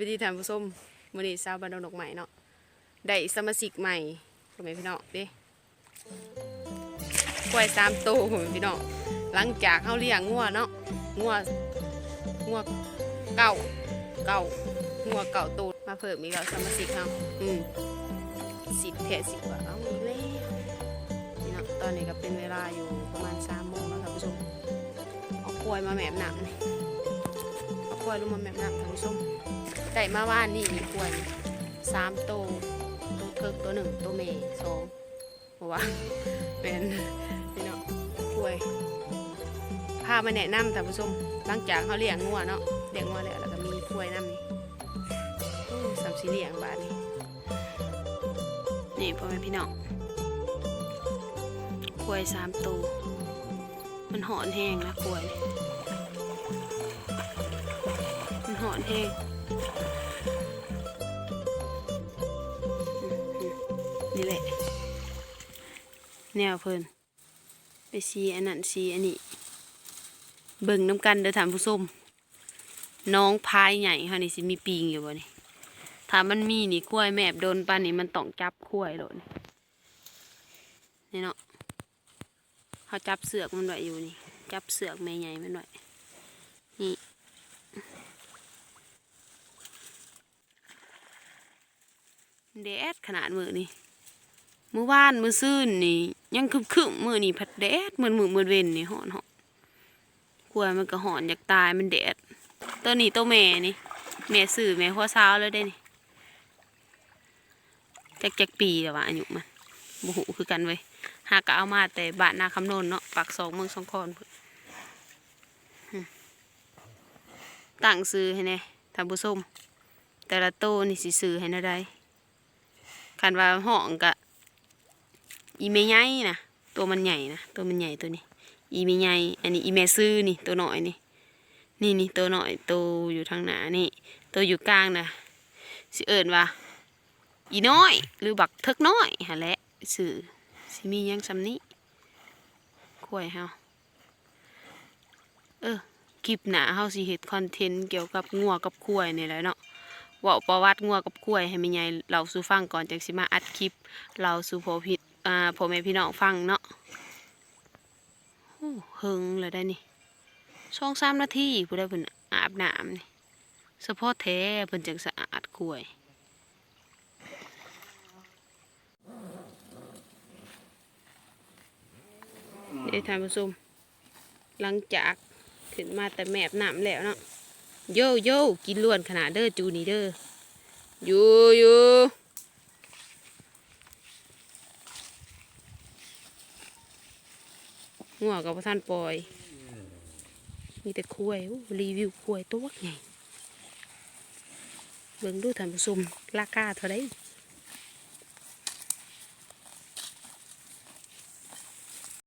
วัสดีท่านผู้ชมมื้อนี้ชาวบ้านดงดอกใหม่เนาะได้สมาชิกใหม่พ่อแม่พี่น้องเด้กล้วยสามโตวพ่อแม่พี่น้องหลังจากเฮาเลี้ยงงัวเนาะงัวงัวเก่าเก่างัวเก่าโตวมาเพิ่มอีกแล้วสมาชิกเฮาอืมสิบแทะสิบว่าเอาอีกแล้วพี่น้องตอนนี้ก็เป็นเวลาอยู่ประมาณ3โมงแล้วท่านผู้ชมเอากล้วยมาแหมบหนักเล้ วยลงมาแม่น้ำท่านผู้มได้มาว่านนี่มีกล้วยสามโตวตัวเทิกตัวหนึ่งตัวเมย์สองบอกว่าเป็นพี่เนาะกล้วยพามาแนะนำท่านผู้ชมหลังจากเขาเลี้ยงงัวเนาะเลี้ยงงัวแล้วแล้วก็มีกล้วยน้ำนี่สามสีเหลี่ยงบาทนี่นี่พ่อแม่พี่น้องกล้วยสามตัวมันหอนแห้งแล้วกล้วยนี่ หอนแห้งนี่แหละ แนวเพิ่นไปซีอันนั้นซีอันนี้ เบิ่งน้ำกันเด้อท่านผู้ชมน้องพายใหญ่ค่ะนี่สิมีปีงอยู่บ่นี่ถ้ามันมีนี่คุ้ยแมบโดนปานนี่มันต้องจับคุ้ยโดนนี่เนาะเขาจับเสือกมันไว้อยู่นี่ จับเสือกแม่ใหญ่มันไว้นี่ แดดขนาดมือนี่มือวานมือซื่นนี่ ยังคึมคึมมือนี่พัดแดดเหมือนมือมือเวนนี่หอนหอนกลัวมันก็หอนอยากตายมันแดดตัวนี้ตัวแม่นี่แม่สื่อแม่หัวเช้าแล้วได้นี่จักจักปีแต่ว่าอายุมันบุหูคือกันเว้ยหากเอามาแต่บ้านนาคำนนเนาะปากสองเมืองสองคอนพุ่นหึตั้งซื้อให้แน่ท่านผู้ชมแต่ละโตนี่สิซื้อให้นาได้ คันว่าห้องกะอีเมย์ใหญ่นะตัวมันใหญ่นะตัวมันใหญ่ตัวนี้ อีเมย์ใหญ่อันนี้อีเมซื้อนี่ตัวหน่อยนี่นี่นี่ตัวหน่อยตัวอยู่ทางหน้านี่ตัวอยู่กลางนะสิเอิญว่าอีน้อย หรือบักเทิกน้อยฮะแหละสื่อสิมียังซำนี้ข่วยเฮาเออคลิปหนาเฮาสิเฮ็ดคอนเทนต์เกี่ยวกับงัวกับควยนี่แหละเนาะ เว่าประวัติงัวกับกล้วยให้แม่ใหญ่เราสู่ฟังก่อนจังสิมาอัดคลิป เราสู่พ่อพี่อ่าพ่อแม่พี่น้องฟังเนาะโอ้เฮงเลยได้นี่ช่องสามนาทีผู้ใดเพิ่นอาบน้ำนี่เฉพาะแท้เพิ่นจังสะอาดกล้วยเดี๋ยวท่านผู้ชมหลังจากขึ้นมาแต่แมบน้ำแล้วเนาะ โยโย่กินล้วนขนาดเด้อจูนี่เด้ออยู่อยู่หัวกับพ่ท่านปล่อย มีแต่คุยรีวิวคุยตัวไงเบิ่งดูท่านผู้ชมราคาเท่าไร